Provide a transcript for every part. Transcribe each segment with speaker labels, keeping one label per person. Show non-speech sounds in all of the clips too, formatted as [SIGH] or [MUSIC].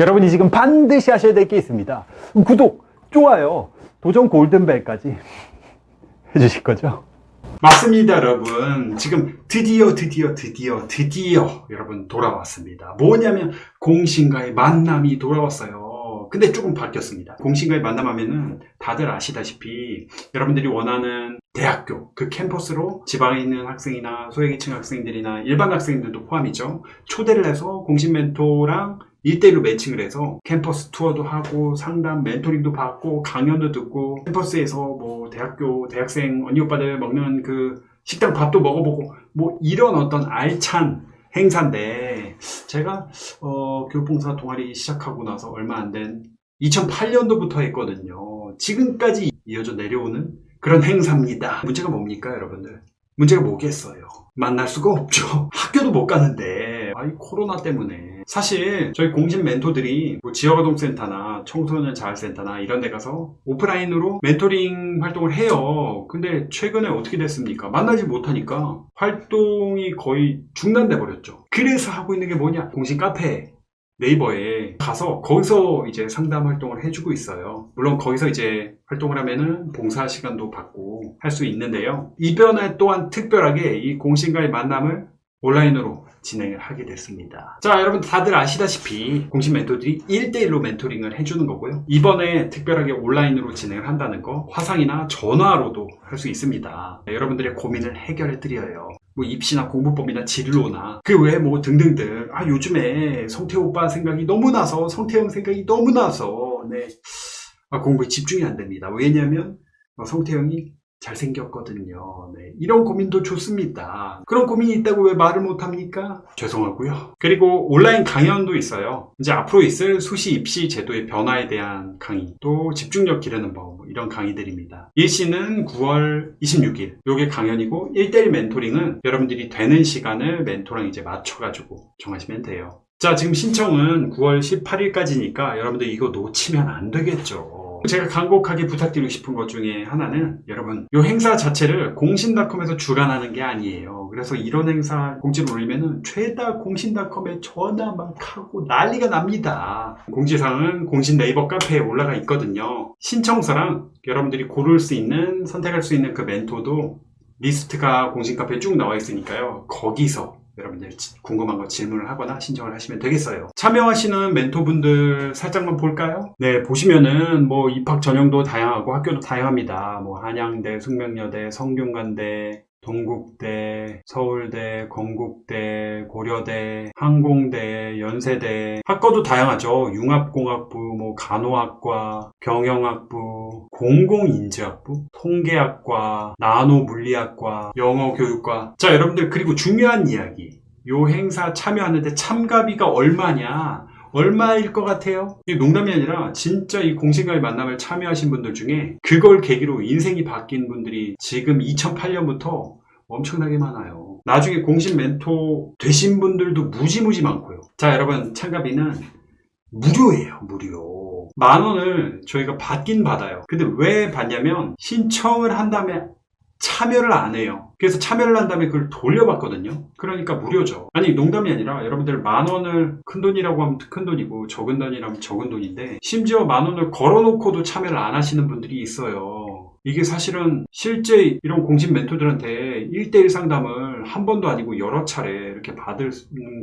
Speaker 1: 여러분이 지금 반드시 하셔야 될 게 있습니다. 구독, 좋아요, 도전 골든벨까지 [LAUGHS] 해주실 거죠?
Speaker 2: 맞습니다, 여러분. 지금 드디어, 드디어, 드디어, 드디어 여러분 돌아왔습니다. 뭐냐면 공신과의 만남이 돌아왔어요. 근데 조금 바뀌었습니다. 공신과의 만남하면은 다들 아시다시피 여러분들이 원하는 대학교, 그 캠퍼스로 지방에 있는 학생이나 소외계층 학생들이나 일반 학생들도 포함이죠. 초대를 해서 공신 멘토랑 1대1로 매칭을 해서 캠퍼스 투어도 하고 상담 멘토링도 받고 강연도 듣고 캠퍼스에서 뭐 대학교 대학생 언니 오빠들 먹는 그 식당 밥도 먹어보고 뭐 이런 어떤 알찬 행사인데 제가 어, 교육봉사 동아리 시작하고 나서 얼마 안 된 2008년도부터 했거든요. 지금까지 이어져 내려오는 그런 행사입니다. 문제가 뭡니까 여러분들? 문제가 뭐겠어요? 만날 수가 없죠. [LAUGHS] 학교도 못 가는데 아이 코로나 때문에 사실 저희 공신 멘토들이 뭐 지역아동센터나 청소년 자활센터나 이런 데 가서 오프라인으로 멘토링 활동을 해요. 근데 최근에 어떻게 됐습니까? 만나지 못하니까 활동이 거의 중단돼 버렸죠. 그래서 하고 있는 게 뭐냐? 공신 카페 네이버에 가서 거기서 이제 상담 활동을 해주고 있어요. 물론 거기서 이제 활동을 하면은 봉사 시간도 받고 할 수 있는데요. 이번에 또한 특별하게 이 공신과의 만남을 온라인으로 진행을 하게 됐습니다. 자, 여러분 다들 아시다시피 공신 멘토들이 1대1로 멘토링을 해주는 거고요. 이번에 특별하게 온라인으로 진행을 한다는 거 화상이나 전화로도 할 수 있습니다. 네, 여러분들의 고민을 해결해 드려요. 뭐 입시나 공부법이나 진로나 그 외에 뭐 등등등 아 요즘에 성태 오빠 생각이 너무 나서 성태형 생각이 너무 나서 네 아, 공부에 집중이 안 됩니다 왜냐하면 어, 성태형이 잘생겼거든요. 네 이런 고민도 좋습니다. 그런 고민이 있다고 왜 말을 못합니까? 죄송하고요. 그리고 온라인 강연도 있어요. 이제 앞으로 있을 수시 입시 제도의 변화에 대한 강의 또 집중력 기르는 법뭐 이런 강의들입니다. 일시는 9월 26일. 요게 강연이고 1대1 멘토링은 여러분들이 되는 시간을 멘토랑 이제 맞춰가지고 정하시면 돼요. 자 지금 신청은 9월 18일까지니까 여러분들 이거 놓치면 안 되겠죠 제가 간곡하게 부탁드리고 싶은 것 중에 하나는 여러분 이 행사 자체를 공신닷컴에서 주관하는 게 아니에요. 그래서 이런 행사 공지를 올리면은 최다 공신닷컴에 전화 막 하고 난리가 납니다. 공지사항은 공신 네이버 카페에 올라가 있거든요. 신청서랑 여러분들이 고를 수 있는 선택할 수 있는 그 멘토도 리스트가 공신 카페에 쭉 나와 있으니까요. 거기서 여러분들 지- 궁금한 거 질문을 하거나 신청을 하시면 되겠어요. 참여하시는 멘토분들 살짝만 볼까요? 네, 보시면은 뭐 입학 전형도 다양하고 학교도 다양합니다. 뭐 한양대, 숙명여대, 성균관대, 동국대, 서울대, 건국대, 고려대, 항공대, 연세대 학과도 다양하죠. 융합공학부, 뭐 간호학과, 경영학부, 공공인지학부, 통계학과, 나노물리학과, 영어교육과. 자, 여러분들 그리고 중요한 이야기. 요 행사 참여하는데 참가비가 얼마냐? 얼마일 것 같아요? 이게 농담이 아니라 진짜 이 공신과의 만남을 참여하신 분들 중에 그걸 계기로 인생이 바뀐 분들이 지금 2008년부터 엄청나게 많아요. 나중에 공신 멘토 되신 분들도 무지무지 많고요. 자, 여러분 참가비는 무료예요, 무료. 만 원을 저희가 받긴 받아요. 근데 왜 받냐면 신청을 한 다음에 참여를 안 해요. 그래서 참여를 한 다음에 그걸 돌려받거든요. 그러니까 무료죠. 아니 농담이 아니라 여러분들 만 원을 큰 돈이라고 하면 큰 돈이고 적은 돈이라면 적은 돈인데 심지어 만 원을 걸어놓고도 참여를 안 하시는 분들이 있어요. 이게 사실은 실제 이런 공신 멘토들한테 1대1 상담을 한 번도 아니고 여러 차례 이렇게 받을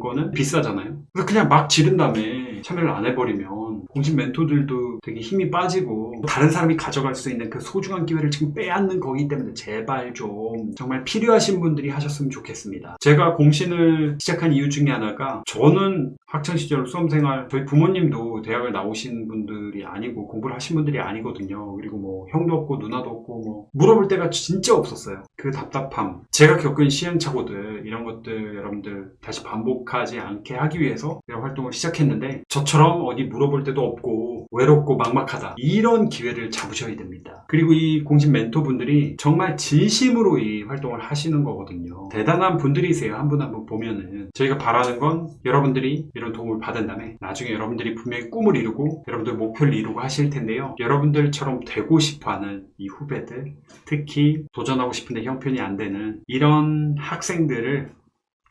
Speaker 2: 거는 비싸잖아요. 그래서 그냥 막 지른 다음에 참여를 안 해버리면 공신 멘토들도 되게 힘이 빠지고 다른 사람이 가져갈 수 있는 그 소중한 기회를 지금 빼앗는 거기 때문에 제발 좀 정말 필요하신 분들이 하셨으면 좋겠습니다. 제가 공신을 시작한 이유 중에 하나가 저는 학창 시절 수험생활 저희 부모님도 대학을 나오신 분들이 아니고 공부를 하신 분들이 아니거든요. 그리고 뭐 형도 없고 누나도 없고 뭐 물어볼 때가 진짜 없었어요. 그 답답함. 제가 겪은 시행착오들 이런 것들 여러분들 다시 반복하지 않게 하기 위해서 이런 활동을 시작했는데 저처럼 어디 물어볼 데도 없고 외롭고 막막하다 이런 기회를 잡으셔야 됩니다. 그리고 이 공신 멘토분들이 정말 진심으로 이 활동을 하시는 거거든요. 대단한 분들이세요. 한 분 한 분 보면은 저희가 바라는 건 여러분들이 이런 도움을 받은 다음에 나중에 여러분들이 분명히 꿈을 이루고 여러분들 목표를 이루고 하실 텐데요. 여러분들처럼 되고 싶어하는 이 후배들 특히 도전하고 싶은데 형편이 안 되는 이런 학생들을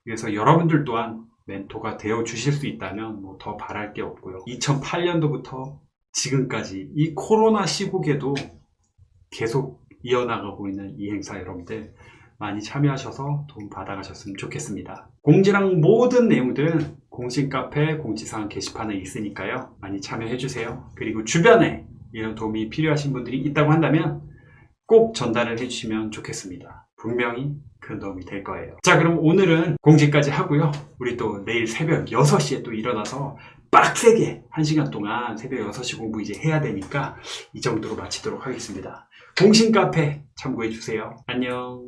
Speaker 2: 위해서 여러분들 또한 멘토가 되어 주실 수 있다면 뭐 더 바랄 게 없고요. 2008년도부터 지금까지 이 코로나 시국에도 계속 이어나가고 있는 이 행사 여러분들 많이 참여하셔서 도움 받아가셨으면 좋겠습니다. 공지랑 모든 내용들은 공식 카페 공지사항 게시판에 있으니까요. 많이 참여해주세요. 그리고 주변에 이런 도움이 필요하신 분들이 있다고 한다면 꼭 전달을 해주시면 좋겠습니다. 분명히 큰 도움이 될 거예요. 자, 그럼 오늘은 공지까지 하고요. 우리 또 내일 새벽 6시에 또 일어나서 빡세게 1시간 동안 새벽 6시 공부 이제 해야 되니까 이 정도로 마치도록 하겠습니다. 공신 카페 참고해 주세요. 안녕.